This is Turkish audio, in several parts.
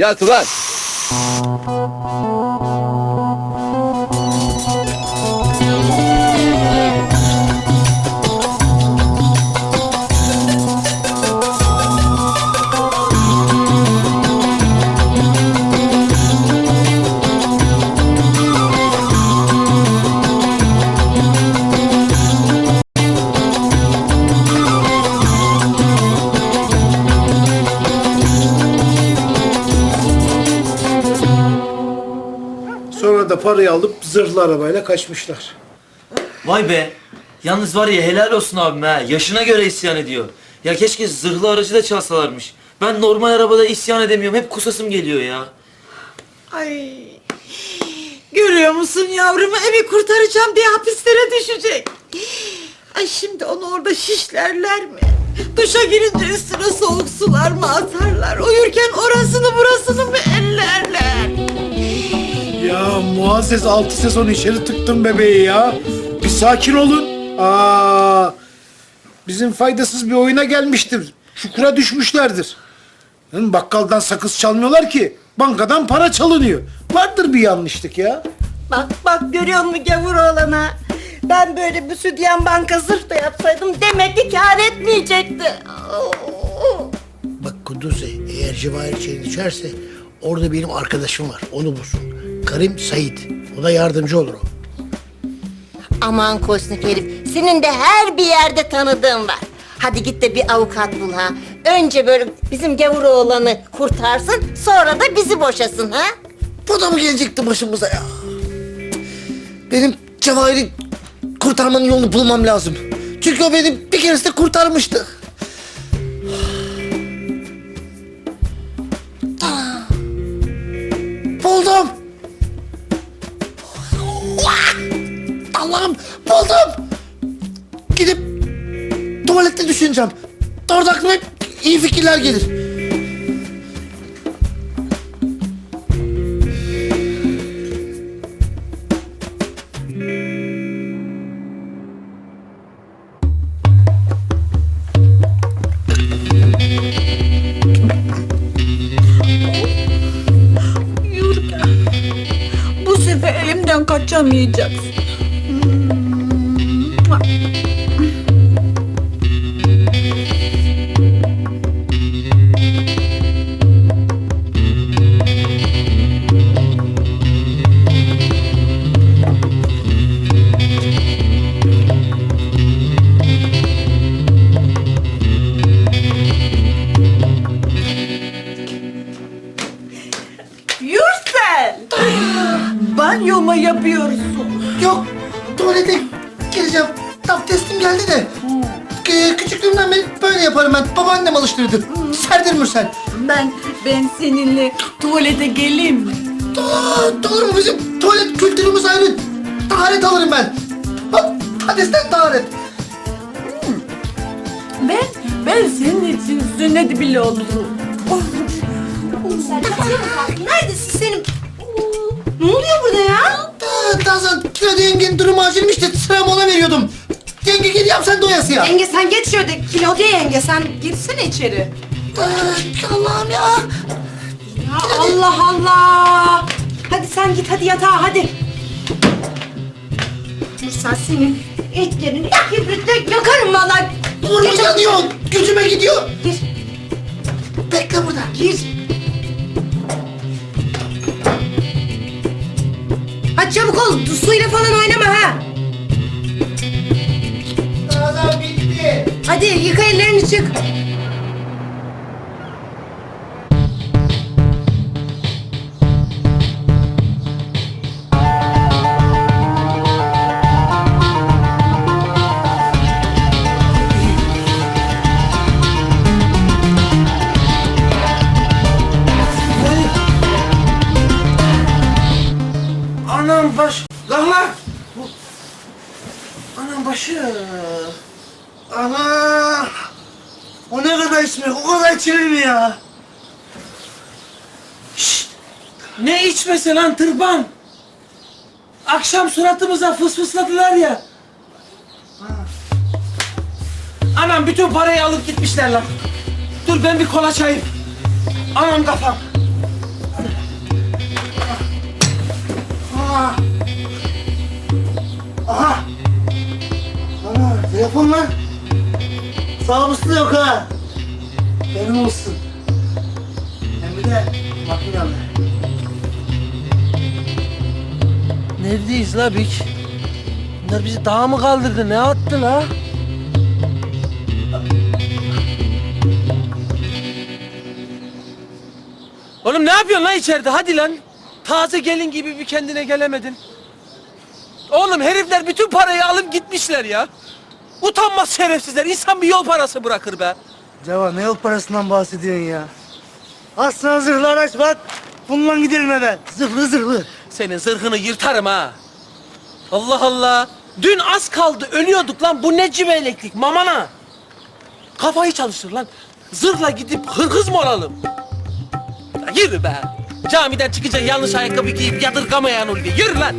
呀，子弹！Da parayı alıp zırhlı arabayla kaçmışlar. Vay be. Yalnız var ya helal olsun abim ha. Yaşına göre isyan ediyor. Ya keşke zırhlı aracı da çalsalarmış. Ben normal arabada isyan edemiyorum. Hep kusasım geliyor ya. Ay. Görüyor musun yavrumu evi kurtaracağım diye hapislere düşecek. Ay şimdi onu orada şişlerler mi? Duşa girince üstüne soğuk sular mı atarlar? Uyurken orasını burasını mı ellerler? Ya Muazzez altı sezon içeri tıktın bebeği ya. Bir sakin olun. Aa, bizim faydasız bir oyuna gelmiştir. Çukura düşmüşlerdir. Hı, Bakkaldan sakız çalmıyorlar ki. Bankadan para çalınıyor. Vardır bir yanlışlık ya. Bak bak görüyor musun gavur oğlana? Ben böyle bir südyen banka zırh da yapsaydım demek ki kâr etmeyecekti. Bak Kuduze eğer Cevahir içeri düşerse orada benim arkadaşım var onu bulsun. Karim Sait. Ona yardımcı olur o. Aman kosnik herif. Senin de her bir yerde tanıdığın var. Hadi git de bir avukat bul ha. Önce böyle bizim gavur oğlanı kurtarsın, sonra da bizi boşasın ha. Bu da mı gelecekti başımıza ya? Benim Cevahir'i kurtarmanın yolunu bulmam lazım. Çünkü o beni bir keresinde kurtarmıştı. Allah'ım buldum. Gidip tuvalette düşüneceğim. Orada aklıma hep iyi fikirler gelir. Yürü. Bu sefer elimden kaçamayacaksın. Yapıyorsun? Yok, tuvalete gireceğim. Abdestim geldi de. Ee, küçüklüğümden beri böyle yaparım ben. Babaannem alıştırdı. Serdir Mürsel. Ben, ben seninle tuvalete geleyim mi? Olur mu bizim tuvalet kültürümüz ayrı. Taharet alırım ben. Bak, Hadesten taharet. Ben, ben senin için sünnet bile olurum. Neredesin senin? Yengenin durumu acilmiş de sıram ona veriyordum. Yenge gel yap sen doyasıya. Yenge sen geç şöyle Claudia yenge sen girsene içeri. Ee, Allah'ım ya. Ya Allah Allah. Hadi sen git hadi yatağa hadi. Mürsel senin etlerini kibritle yakarım vallahi. Dur yanıyor. Gücüme gidiyor. Gir Bekle burada. gir. Ol suyla falan oynama ha. Tazan bitti. Hadi yıka ellerini çık. Çelebi ya. Şşt! Ne içmesi lan tırban? Akşam suratımıza fısfısladılar ya. Anam bütün parayı alıp gitmişler lan. Dur ben bir kola çayım. Anam kafam. Aha. Aha. Ana telefon lan. Sağ yok ha. Benim olsun. Hem de makinalı. Neredeyiz la Bik? Bunlar bizi dağa mı kaldırdı? Ne attı la? Oğlum ne yapıyorsun lan içeride? Hadi lan. Taze gelin gibi bir kendine gelemedin. Oğlum herifler bütün parayı alıp gitmişler ya. Utanmaz şerefsizler. İnsan bir yol parası bırakır be. Ceva ne yol parasından bahsediyorsun ya? Aslan zırhlı araç bak. Bununla gidelim eve. Zırhlı zırhlı. Senin zırhını yırtarım ha. Allah Allah. Dün az kaldı ölüyorduk lan. Bu ne civeleklik mamana. Kafayı çalıştır lan. Zırhla gidip hırkız mı olalım? Ya yürü be. Camiden çıkınca yanlış ayakkabı giyip yadırgamayan diye. Yürü lan.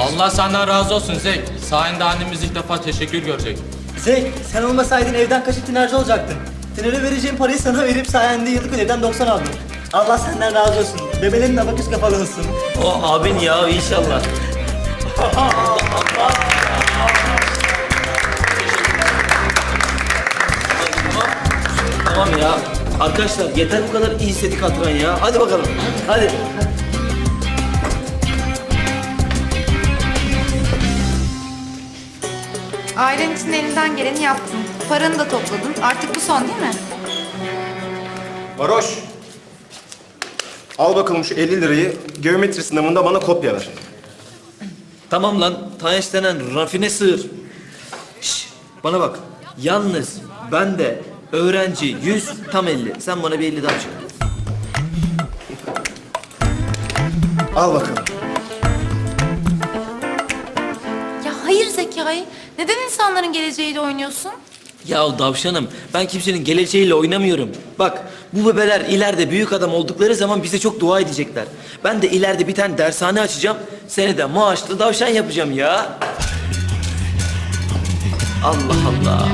Allah senden razı olsun Zek. Sayende annemiz ilk defa teşekkür görecek. Zey, sen olmasaydın evden kaçıp tinerci olacaktın. Tinere vereceğim parayı sana verip sayende yıllık ödevden 90 aldım. Allah senden razı olsun. Bebelerin bakış kafalı olsun. O abin ya inşallah. tamam. Ya. Arkadaşlar yeter bu kadar iyi estetik hatıran ya. Hadi bakalım. Hadi. Ailen için elinden geleni yaptın. Paranı da topladın. Artık bu son değil mi? Varoş. Al bakalım şu 50 lirayı geometri sınavında bana kopya ver. Tamam lan. Taş denen rafine sığır. Şş, bana bak. Yalnız ben de öğrenci 100 tam 50. Sen bana bir 50 daha çık. Al bakalım. Ya hayır Zekai. Neden insanların geleceğiyle oynuyorsun? Ya davşanım ben kimsenin geleceğiyle oynamıyorum. Bak bu bebeler ileride büyük adam oldukları zaman bize çok dua edecekler. Ben de ileride bir tane dershane açacağım. Seni de maaşlı davşan yapacağım ya. Allah Allah.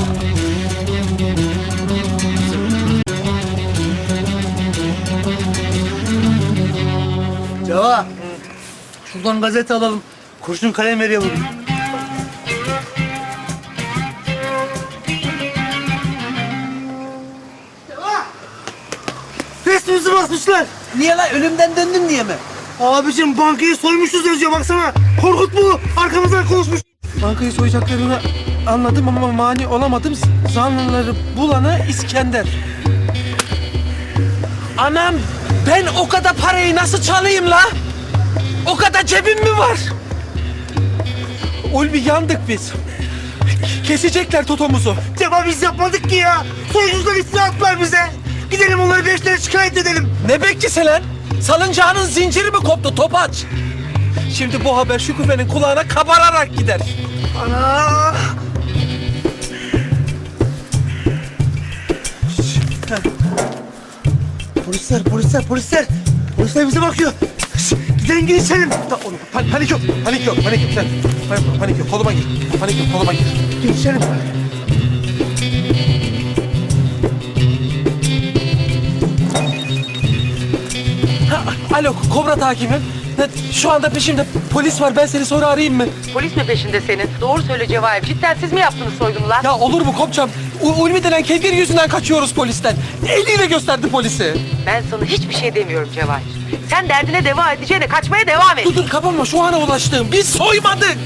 Ceva. Şuradan gazete alalım. Kurşun kalem veriyor bugün. Basmışlar. Niye lan ölümden döndün diye mi? Abicim bankayı soymuşuz yazıyor baksana. Korkut bu. Arkamızdan konuşmuş. Bankayı soyacaklarını anladım ama mani olamadım. Zanlıları bulana İskender. Anam ben o kadar parayı nasıl çalayım la? O kadar cebim mi var? Ulvi yandık biz. Kesecekler totomuzu. Ceva biz yapmadık ki ya. Soyucular iftira attılar bize. Beşlere şikayet edelim. Ne bekçisi lan? Salıncağının zinciri mi koptu topaç? Şimdi bu haber Şükufe'nin kulağına kabararak gider. Ana. Polisler, polisler, polisler. Polisler bize bakıyor. Şş, Gidelim gidin içelim. Ta- oğlum, pan- panik yok, panik yok, panik yok. Sen, panik, panik yok, koluma gir. Panik yok, koluma gir. Gidin içelim. Alo, kobra takibim. Şu anda peşimde polis var, ben seni sonra arayayım mı? Polis mi peşinde senin? Doğru söyle Cevahir. Cidden siz mi yaptınız soygunu lan? Ya olur mu kopçam? U- Ulvi denen kevgir yüzünden kaçıyoruz polisten. Eliyle gösterdi polisi. Ben sana hiçbir şey demiyorum Cevahir. Sen derdine deva edeceğine kaçmaya devam et. Dur dur kapama, şu ana ulaştım. Biz soymadık.